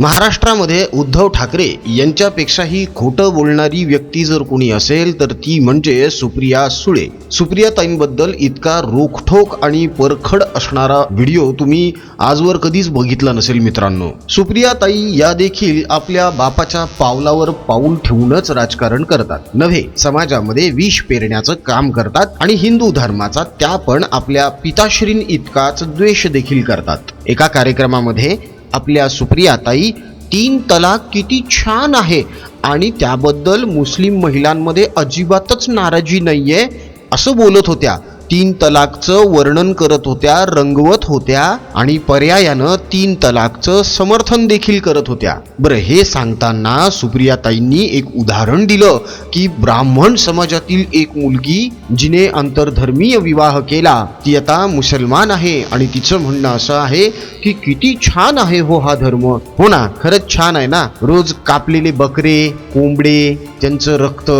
महाराष्ट्रामध्ये उद्धव ठाकरे यांच्यापेक्षाही खोटं बोलणारी व्यक्ती जर कोणी असेल तर ती म्हणजे सुप्रिया सुळे. सुप्रिया ताईंबद्दल इतका रोखठोक आणि परखड असणारा व्हिडिओ तुम्ही आजवर कधीच बघितला नसेल मित्रांनो. सुप्रिया ताई या देखील आपल्या बापाच्या पावलावर पाऊल ठेवूनच राजकारण करतात. नव्हे समाजामध्ये विष पेरण्याचं काम करतात आणि हिंदू धर्माचा त्या पण आपल्या पिताश्रीं इतकाच द्वेष देखील करतात. एका कार्यक्रमामध्ये आपल्या सुप्रियाताई तीन तलाक किती छान आहे. आणि त्याबद्दल मुस्लिम महिलांमध्ये अजिबातच नाराजी नाही आहे असं बोलत होत्या. तीन तलाकचं वर्णन करत होत्या रंगवत होत्या आणि पर्यायानं तीन तलाकचं समर्थन देखील करत होत्या. बरं हे सांगताना सुप्रियाताईंनी एक उदाहरण दिलं की ब्राह्मण समाजातील एक मुलगी जिने आंतरधर्मीय विवाह केला ती आता मुसलमान आहे आणि तिचं म्हणणं असं आहे की किती छान आहे हो हा धर्म. हो ना खरंच छान आहे ना? रोज कापलेले बकरे कोंबडे त्यांचं रक्त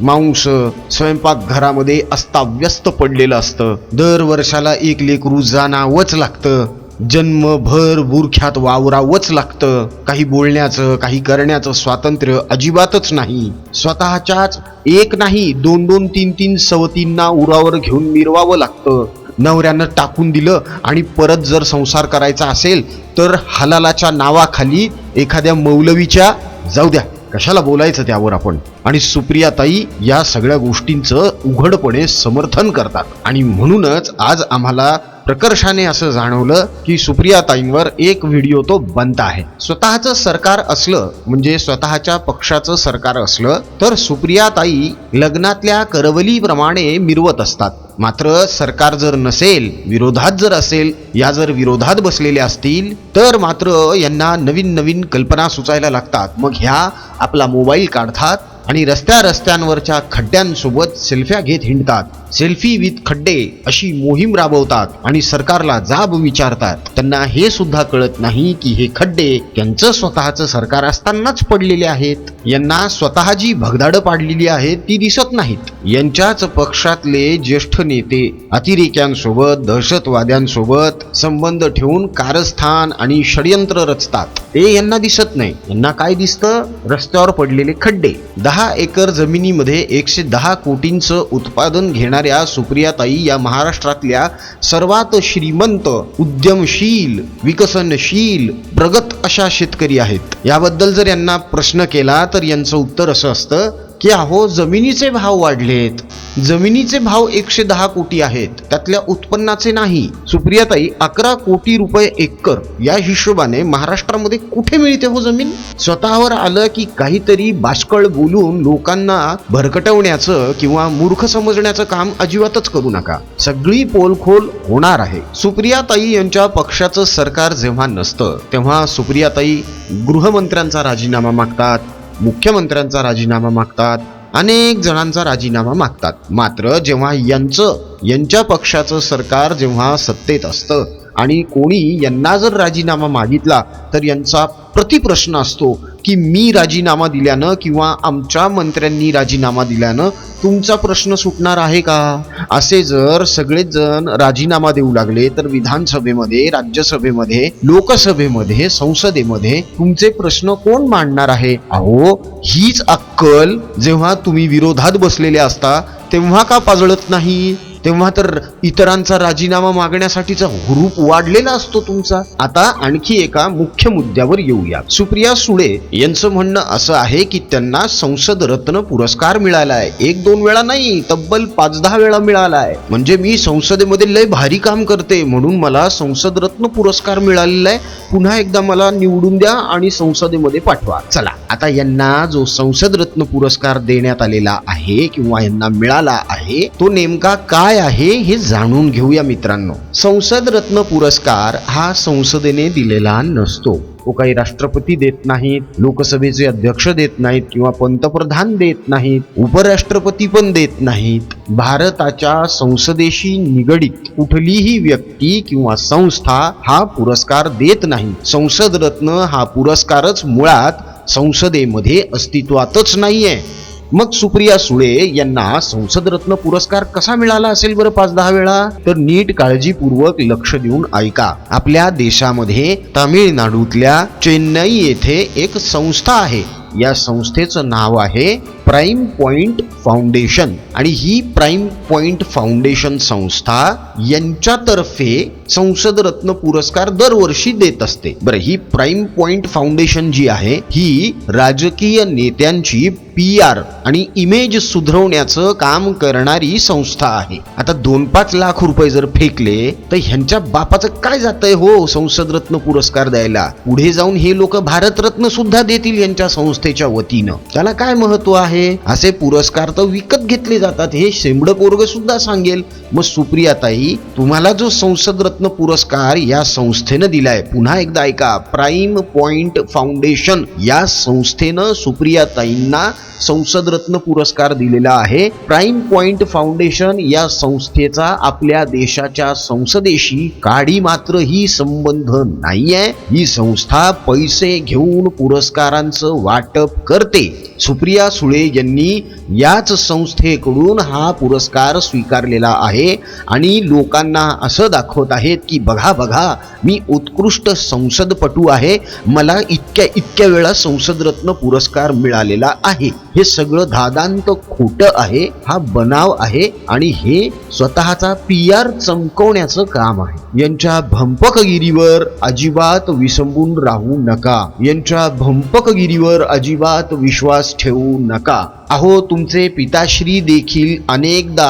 मांस स्वयंपाकघरामध्ये अस्ताव्यस्त पडलेलं असतं. दर वर्षाला एक लेकरू जाणावंच लागतं. जन्मभर बुरख्यात वावरावंच लागतं. काही बोलण्याचं काही करण्याचं स्वातंत्र्य अजिबातच नाही. स्वतःच्याच एक नाही दोन दोन तीन तीन सवतींना उरावर घेऊन मिरवावं लागतं. नवऱ्यानं टाकून दिलं आणि परत जर संसार करायचा असेल तर हलालाच्या नावाखाली एखाद्या मौलवीच्या जाऊ द्या कशाला बोलायचं त्यावर आपण? आणि सुप्रियाताई या सगळ्या गोष्टींचं उघडपणे समर्थन करतात. आणि म्हणूनच आज आम्हाला प्रकर्षाने असं जाणवलं की सुप्रियाताईंवर एक व्हिडिओ तो बनत आहे. स्वतःचं सरकार असलं म्हणजे स्वतःच्या पक्षाचं सरकार असलं तर सुप्रियाताई लग्नातल्या करवलीप्रमाणे मिरवत असतात. मात्र सरकार जर नसेल विरोधात जर असेल या जर विरोधात बसलेल्या असतील तर मात्र यांना नवीन नवीन कल्पना सुचायला लागतात. मग ह्या आपला मोबाईल काढतात आणि रस्त्या रस्त्यांवरच्या खड्ड्यांसोबत सेल्फ्या घेत हिंडतात. सेल्फी विथ खड्डे अशी मोहीम राबवतात आणि सरकारला जाब विचारतात. त्यांना हे सुद्धा कळत नाही की हे खड्डे त्यांचं स्वतःचं सरकार असतानाच पडलेले आहेत. यांना स्वतः जी भगदाडं पाडलेली आहेत ती दिसत नाहीत. यांच्याच पक्षातले ज्येष्ठ नेते अतिरेक्यांसोबत दहशतवाद्यांसोबत संबंध ठेवून कारस्थान आणि षडयंत्र रचतात. ते यांना दिसत नाही. यांना काय दिसतं? रस्त्यावर पडलेले खड्डे. दहा एकर जमिनीमध्ये एकशे दहा कोटींचं उत्पादन घेणाऱ्या सुप्रियाताई या महाराष्ट्रातल्या सर्वात श्रीमंत उद्यमशील विकसनशील प्रगत अशा शेतकरी आहेत. याबद्दल जर यांना प्रश्न केला तर यांचं उत्तर असं असतं की अहो जमिनीचे भाव वाढलेत. जमिनीचे भाव एकशे दहा कोटी आहेत. त्यातल्या उत्पन्नाचे नाही. सुप्रियाताई अकरा कोटी रुपये एकर. या हिशोबाने महाराष्ट्रामध्ये कुठे मिळते हो जमीन? स्वतःवर आलं की काहीतरी बाष्कळ बोलून लोकांना भरकटवण्याचं किंवा मूर्ख समजण्याचं काम अजिबातच करू नका. सगळी पोलखोल होणार आहे. सुप्रियाताई यांच्या पक्षाचं सरकार जेव्हा नसतं तेव्हा सुप्रियाताई गृहमंत्र्यांचा राजीनामा मागतात. मुख्यमंत्र्यांचा राजीनामा मागतात अनेक जणांचा राजीनामा मागतात. मात्र जेव्हा यांचं यांच्या पक्षाचं सरकार जेव्हा सत्तेत असतं आणि कोणी यांना जर राजीनामा मागितला तर यांचा प्रतिप्रश्न असतो की मी राजीनामा दिल्यानं किंवा आमच्या मंत्र्यांनी राजीनामा दिल्यानं तुमचा प्रश्न सुटणार आहे का? असे जर सगळेच जण राजीनामा देऊ लागले तर विधानसभेमध्ये राज्यसभेमध्ये लोकसभेमध्ये संसदेमध्ये तुमचे प्रश्न कोण मांडणार आहे? अहो हीच अक्कल जेव्हा तुम्ही विरोधात बसलेले असता तेव्हा का पाजळत नाही? तेव्हा तर इतरांचा राजीनामा मागण्यासाठीचा हुरूप वाढलेला असतो तुमचा. आता आणखी एका मुख्य मुद्द्यावर येऊया. सुप्रिया सुळे यांचं म्हणणं असं आहे की त्यांना संसद रत्न पुरस्कार मिळाला आहे एक दोन वेळा नाही तब्बल पाच दहा वेळा मिळाला आहे म्हणजे मी संसदेमध्ये लय भारी काम करते म्हणून मला संसद रत्न पुरस्कार मिळालेला आहे. पुन्हा एकदा मला निवडून द्या आणि संसदेमध्ये पाठवा. चला आता यांना जो संसद रत्न पुरस्कार देण्यात आलेला आहे किंवा यांना मिळाला आहे तो नेमका काय आहे हे जाणून घेऊया मित्रांनो. संसद रत्न पुरस्कार हा संसदेने दिलेला नसतो. तो काही राष्ट्रपती देत नाहीत लोकसभेचे अध्यक्ष देत नाहीत किंवा पंतप्रधान देत नाहीत उपराष्ट्रपती पण देत नाहीत. भारताच्या संसदेशी निगडीत कुठलीही व्यक्ती किंवा संस्था हा पुरस्कार देत नाही. संसद रत्न हा पुरस्कारच मुळात संसदेमध्ये अस्तित्वातच नाहीये. मग सुप्रिया सुळे यांना संसदरत्न पुरस्कार कसा मिळाला असेल बरं पाच दहा वेळा? तर नीट काळजीपूर्वक लक्ष देऊन ऐका. आपल्या देशामध्ये तामिळनाडूतल्या चेन्नई येथे एक संस्था आहे. या संस्थेचं नाव आहे प्राईम पॉइंट फाउंडेशन. आणि ही प्राईम पॉइंट फाउंडेशन संस्था यांच्यातर्फे संसद रत्न पुरस्कार दरवर्षी देत असते. बरं ही प्राईम पॉइंट फाउंडेशन जी आहे ही राजकीय नेत्यांची पी आर आणि इमेज सुधरवण्याचं काम करणारी संस्था आहे. आता दोन पाच लाख रुपये जर फेकले तर ह्यांच्या बापाचं काय जातंय हो संसद रत्न पुरस्कार द्यायला? पुढे जाऊन हे लोक भारतरत्न सुद्धा देतील यांच्या संस्थेच्या वतीनं. त्याला काय महत्त्व आहे? असे पुरस्कार तर विकत घेतले जातात हे शेंबड पोरग सुद्धा सांगेल. मग सुप्रियाताई तुम्हाला जो संसद रत्न पुरस्कार या संस्थेनं दिलाय पुन्हा एकदा ऐका. प्राईम पॉइंट फाउंडेशन या संस्थेनं सुप्रियाताईंना संसद रत्न पुरस्कार दिलेला आहे. प्राईम पॉइंट फाउंडेशन या संस्थेचा आपल्या देशाच्या संसदेशी काडी मात्र ही संबंध नाहीये. ही संस्था पैसे घेऊन पुरस्कारांचं वाटप करते. सुप्रिया सुळे यांनी याच संस्थेकडून हा पुरस्कार स्वीकारलेला आहे आणि लोकांना असं दाखवत आहेत की बघा बघा मी उत्कृष्ट संसदपटू आहे. मला इतक्या इतक्या वेळा संसद रत्न पुरस्कार मिळालेला आहे. हे सगळं धादांत खोटं आहे. हा बनाव आहे आणि हे स्वतःचा पी आर चमकवण्याचं काम आहे. यांच्या भंपकगिरीवर अजिबात विसंबून राहू नका. यांच्या भंपकगिरीवर अजिबात विश्वास ठेवू नका. अहो तुमचे पिताश्री देखील अनेकदा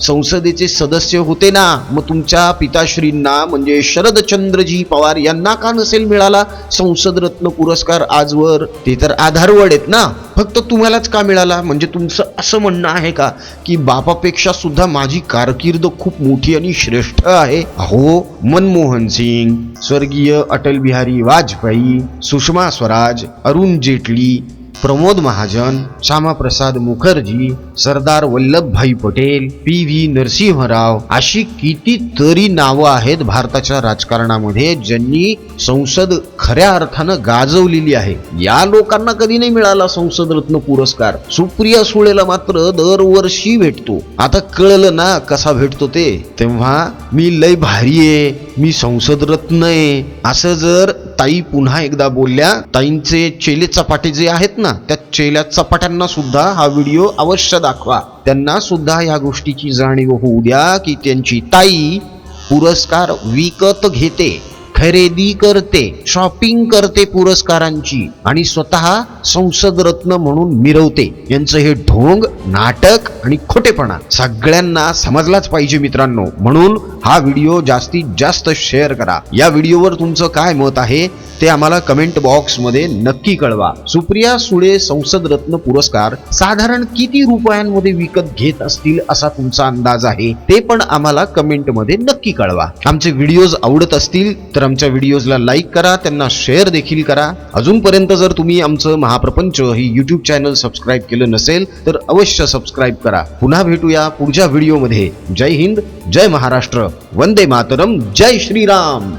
संसदेचे सदस्य होते ना मग तुमच्या पिताश्रींना म्हणजे शरदचंद्रजी पवार यांना का नसेल मिळाला संसद रत्न पुरस्कार आजवर? ते तर आधारवड आहेत ना. फक्त तुम्हालाच का मिळाला? म्हणजे तुमचं असं म्हणणं आहे का की बापापेक्षा सुद्धा माझी कारकीर्द खूप मोठी आणि श्रेष्ठ आहे? अहो मनमोहन सिंग स्वर्गीय अटल बिहारी वाजपेयी सुषमा स्वराज अरुण जेटली प्रमोद महाजन श्यामाप्रसाद मुखर्जी सरदार वल्लभभाई पटेल पी व्ही नरसिंहराव अशी कितीतरी नावं आहेत भारताच्या राजकारणामध्ये ज्यांनी संसद खऱ्या अर्थानं गाजवलेली आहे. या लोकांना कधी नाही मिळाला संसद रत्न पुरस्कार. सुप्रिया सुळेला मात्र दरवर्षी भेटतो. आता कळलं ना कसा भेटतो ते? तेव्हा मी लय भारी आहे मी संसद रत्न आहे. असं जर ताई पुन्हा एकदा बोलल्या ताईंचे चेले चपाटे जे आहेत ना त्या चेल्या चपाट्यांना सुद्धा हा व्हिडिओ अवश्य दाखवा. त्यांना सुद्धा या गोष्टीची जाणीव होऊ द्या की त्यांची ताई पुरस्कार विकत घेते. खरेदी करते शॉपिंग करते पुरस्कारांची आणि स्वतः संसद रत्न म्हणून मिरवते. यांचं हे ढोंग नाटक आणि खोटेपणा सगळ्यांना समजलाच पाहिजे मित्रांनो. म्हणून हा व्हिडिओ जास्तीत जास्त शेअर करा. या व्हिडिओवर तुमचं काय मत आहे ते आम्हाला कमेंट बॉक्समध्ये नक्की कळवा. सुप्रिया सुळे संसद रत्न पुरस्कार साधारण किती रुपयांमध्ये विकत घेत असतील असा तुमचा अंदाज आहे ते पण आम्हाला कमेंटमध्ये नक्की कळवा. आमचे व्हिडिओज आवडत असतील तर आमच्या व्हिडिओजला लाईक करा त्यांना शेअर देखील करा. अजूनपर्यंत जर तुम्ही आमचं महाप्रपंच ही यूट्यूब चॅनल सबस्क्राईब केलं नसेल तर अवश्य सबस्क्राईब करा. पुन्हा भेटूया पुढच्या व्हिडिओमध्ये. जय हिंद जय महाराष्ट्र. वंदे मातरम जय श्रीराम.